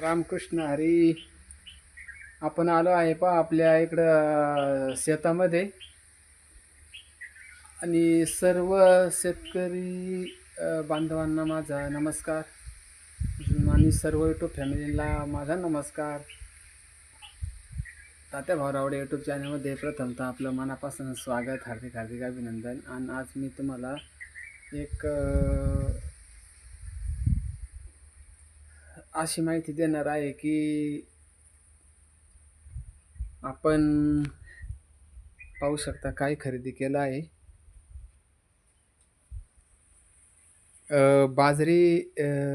रामकृष्ण हरी. आपण आलो आहे पा आपल्या इकडं शेतामध्ये. आणि सर्व शेतकरी बांधवांना माझा नमस्कार. आणि सर्व यूट्यूब फॅमिलीला माझा नमस्कार. तात्या भावरावडे यूट्यूब चॅनलमध्ये प्रथमतः आपलं मनापासून स्वागत हार्दिक हार्दिक अभिनंदन. आणि आज मी तुम्हाला एक अशी माहिती देणार आहे की आपण पाहू शकता काय खरेदी केलं आहे. बाजरी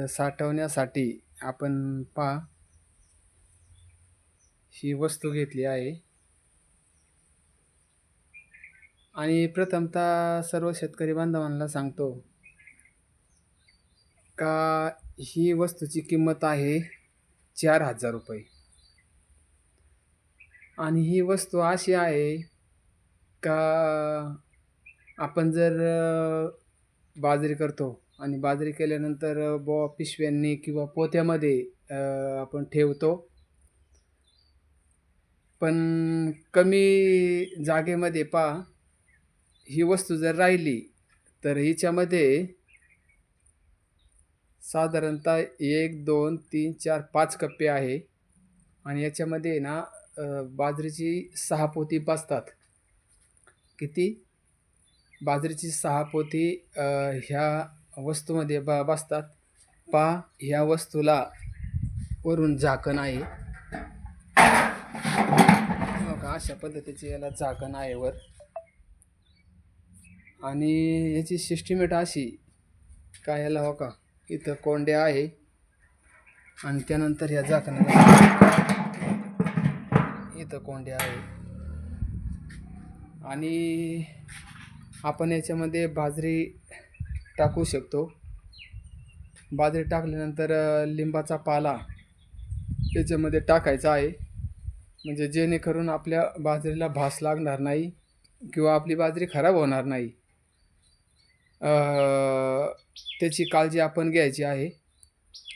साठवण्यासाठी आपण पा. ही वस्तू घेतली आहे. आणि प्रथमतः सर्व शेतकरी बांधवांना सांगतो का ही वस्तूची किंमत आहे चार हजार रुपये. आणि ही वस्तू अशी आहे का आपण जर बाजरी करतो आणि बाजरी केल्यानंतर बॉ पिशव्यांनी किंवा पोत्यामध्ये आपण ठेवतो. पण कमी जागेमध्ये पा ही वस्तू जर राहिली तर हिच्यामध्ये साधारणतः एक दोन तीन चार पाच कप्पे आहे. आणि याच्यामध्ये ना बाजरीची सहा पोती बसतात. किती? बाजरीची सहा पोती ह्या वस्तूमध्ये ब बसतात. पा ह्या वस्तूला वरून झाकण आहे. अशा पद्धतीचे याला झाकण आहे वर. आणि याची सिस्टिमेट अशी काय याला हो का? इथं कोंड्या आहे. आणि त्यानंतर ह्या झाकणाला इथं कोंड्या आहे. आणि आपण याच्यामध्ये बाजरी टाकू शकतो. बाजरी टाकल्यानंतर लिंबाचा पाला याच्यामध्ये टाकायचा आहे. म्हणजे जेणेकरून आपल्या बाजरीला भास लागणार नाही किंवा आपली बाजरी खराब होणार नाही. त्याची काळजी आपण घ्यायची आहे.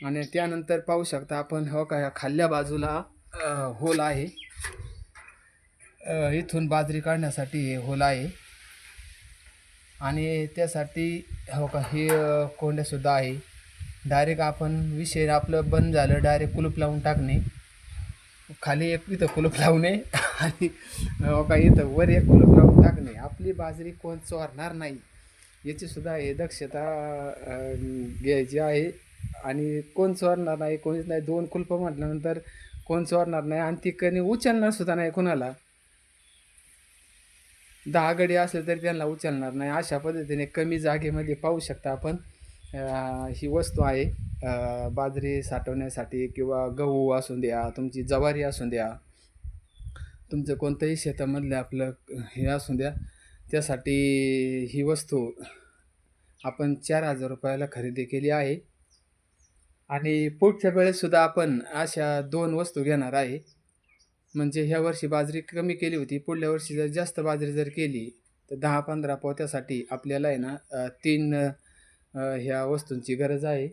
आणि त्यानंतर पाहू शकता आपण हो का ह्या खाल्ल्या बाजूला होल आहे. इथून बाजरी काढण्यासाठी हे होल आहे. आणि त्यासाठी हो का हे कोंड्यासुद्धा आहे. डायरेक्ट आपण विषय आपलं बंद झालं डायरेक्ट कुलूप लावून टाकणे. खाली एक इथं कुलूप लावणे आणि हो का इथं वर एक कुलूप लावून टाकणे. आपली बाजरी कोण चोरणार नाही. याचीसुद्धा हे दक्षता घ्यायची आहे. आणि कोण चोरणार नाही कोणीच नाही. दोन कुलप म्हटल्यानंतर कोण चोरणार नाही. आणि ती कणी उचलणार सुद्धा नाही कोणाला. दहा गडी असले तरी त्यांना उचलणार नाही. अशा पद्धतीने कमी जागेमध्ये पाहू शकता आपण. ही वस्तू आहे. बाजरी साठवण्यासाठी किंवा गहू असू द्या तुमची जवारी असू द्या तुमचं कोणतंही शेतामधलं आपलं हे असू द्या त्यासाठी ही वस्तू आपण चार हजार रुपयाला खरेदी केली आहे. आणि पुढच्या वेळेससुद्धा आपण अशा दोन वस्तू घेणार आहे. म्हणजे ह्या वर्षी बाजरी कमी केली होती. पुढल्या वर्षी जर जास्त बाजरी जर केली तर दहा पंधरा पोत्यासाठी आपल्याला आहे ना तीन ह्या वस्तूंची गरज आहे.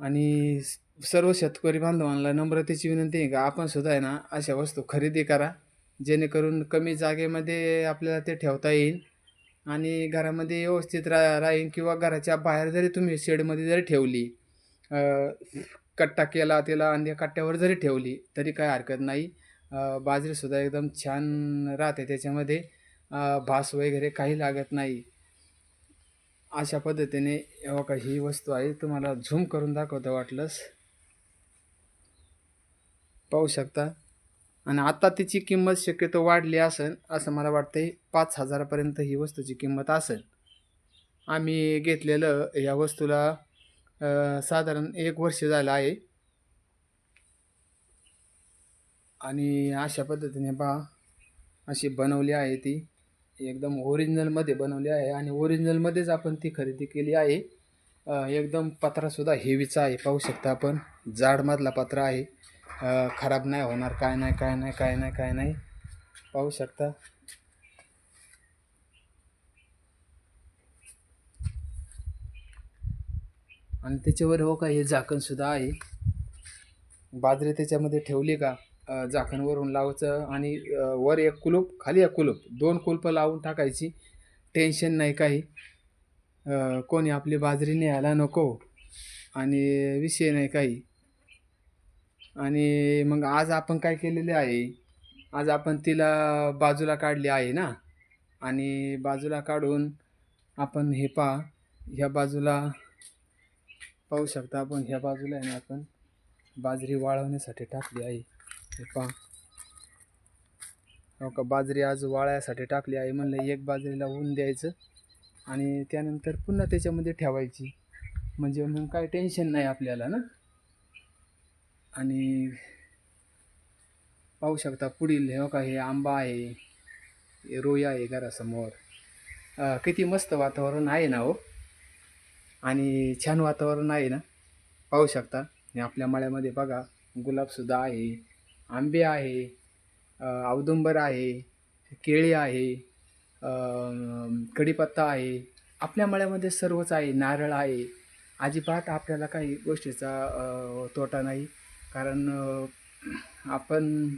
आणि सर्व शेतकरी बांधवांना नम्रतेची विनंती आहे का आपण सुद्धा आहे ना अशा वस्तू खरेदी करा. जेणेकरून कमी जागेमध्ये आपल्याला ते ठेवता येईल आणि घरामध्ये व्यवस्थित रा राहील किंवा घराच्या बाहेर जरी तुम्ही शेडमध्ये जरी ठेवली कट्टा केला त्याला आणि कट्ट्यावर जरी ठेवली तरी काय हरकत नाही. बाजरीसुद्धा एकदम छान राहते त्याच्यामध्ये. भास वगैरे काही लागत नाही. अशा पद्धतीने हो का ही वस्तू आहे. तुम्हाला झूम करून दाखवतं वाटलंस. पाहू शकता. आणि आता तिची किंमत शक्यतो वाढली असेल असं मला वाटतं पाच हजारापर्यंत ही वस्तूची किंमत असेल. आम्ही घेतलेलं या वस्तूला साधारण एक वर्ष झालं आहे. आणि अशा पद्धतीने पहा अशी बनवली आहे ती. एकदम ओरिजिनलमध्ये बनवली आहे आणि ओरिजिनलमध्येच आपण ती खरेदी केली आहे. एकदम पत्रासुद्धा हेवीचा आहे पाहू शकता आपण. जाडमधला पत्रा आहे. खराब नाही होणार काय नाही काय नाही काय नाही काय नाही. पाहू शकता. आणि त्याच्यावर हो का हे झाकणसुद्धा आहे. बाजरी त्याच्यामध्ये ठेवली का झाकणवरून लावायचं आणि वर एक कुलूप खाली एक कुलूप दोन कुलपं लावून टाकायची. टेन्शन नाही काही. कोणी आपली बाजरी न्यायला नको आणि विषय नाही काही. आणि मग आज आपण काय केलेले आहे? आज आपण तिला बाजूला काढली आहे ना? आणि बाजूला काढून आपण हे पा ह्या बाजूला पाहू शकता आपण ह्या बाजूला आहे ना आपण बाजरी वाळवण्यासाठी टाकली आहे. हे पहा हो का? बाजरी आज वाळायसाठी टाकली आहे म्हणलं एक बाजरीला ऊन द्यायचं आणि त्यानंतर पुन्हा त्याच्यामध्ये ठेवायची. म्हणजे मग काय टेन्शन नाही आपल्याला ना? आणि पाहू शकता पुढील हे का हे आंबा आहे रोया आहे घरासमोर. किती मस्त वातावरण आहे ना हो. आणि छान वातावरण आहे ना. पाहू शकता हे आपल्या मळ्यामध्ये बघा गुलाबसुद्धा आहे आंबे आहे औदुंबर आहे केळी आहे कढीपत्ता आहे. आपल्या मळ्यामध्ये सर्वच आहे नारळ आहे. अजिबात आपल्याला काही गोष्टीचा तोटा नाही. कारण आपण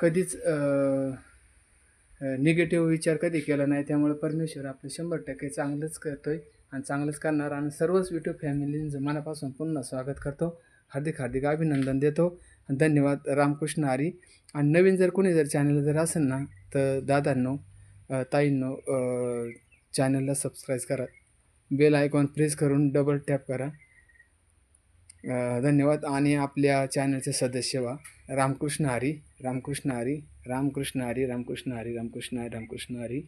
कधीच निगेटिव्ह विचार कधी केला नाही. त्यामुळे परमेश्वर आपलं शंभर टक्के चांगलंच करतो आहे आणि चांगलंच करणार आणि सर्वच युट्यूब फॅमिलींचं मनापासून पुन्हा स्वागत करतो. हार्दिक हार्दिक अभिनंदन देतो. धन्यवाद. रामकृष्ण हरी. आणि नवीन जर कोणी जर चॅनल जर असेल ना तर दादांनो ताईंनो चॅनलला सबस्क्राईब करा. बेल आयकॉन प्रेस करून डबल टॅप करा. धन्यवाद. आणि आपल्या चॅनलचे सदस्य व्हा. रामकृष्ण हरी रामकृष्ण हरी रामकृष्ण हरी रामकृष्ण हरी रामकृष्ण हरी रामकृष्ण हरी.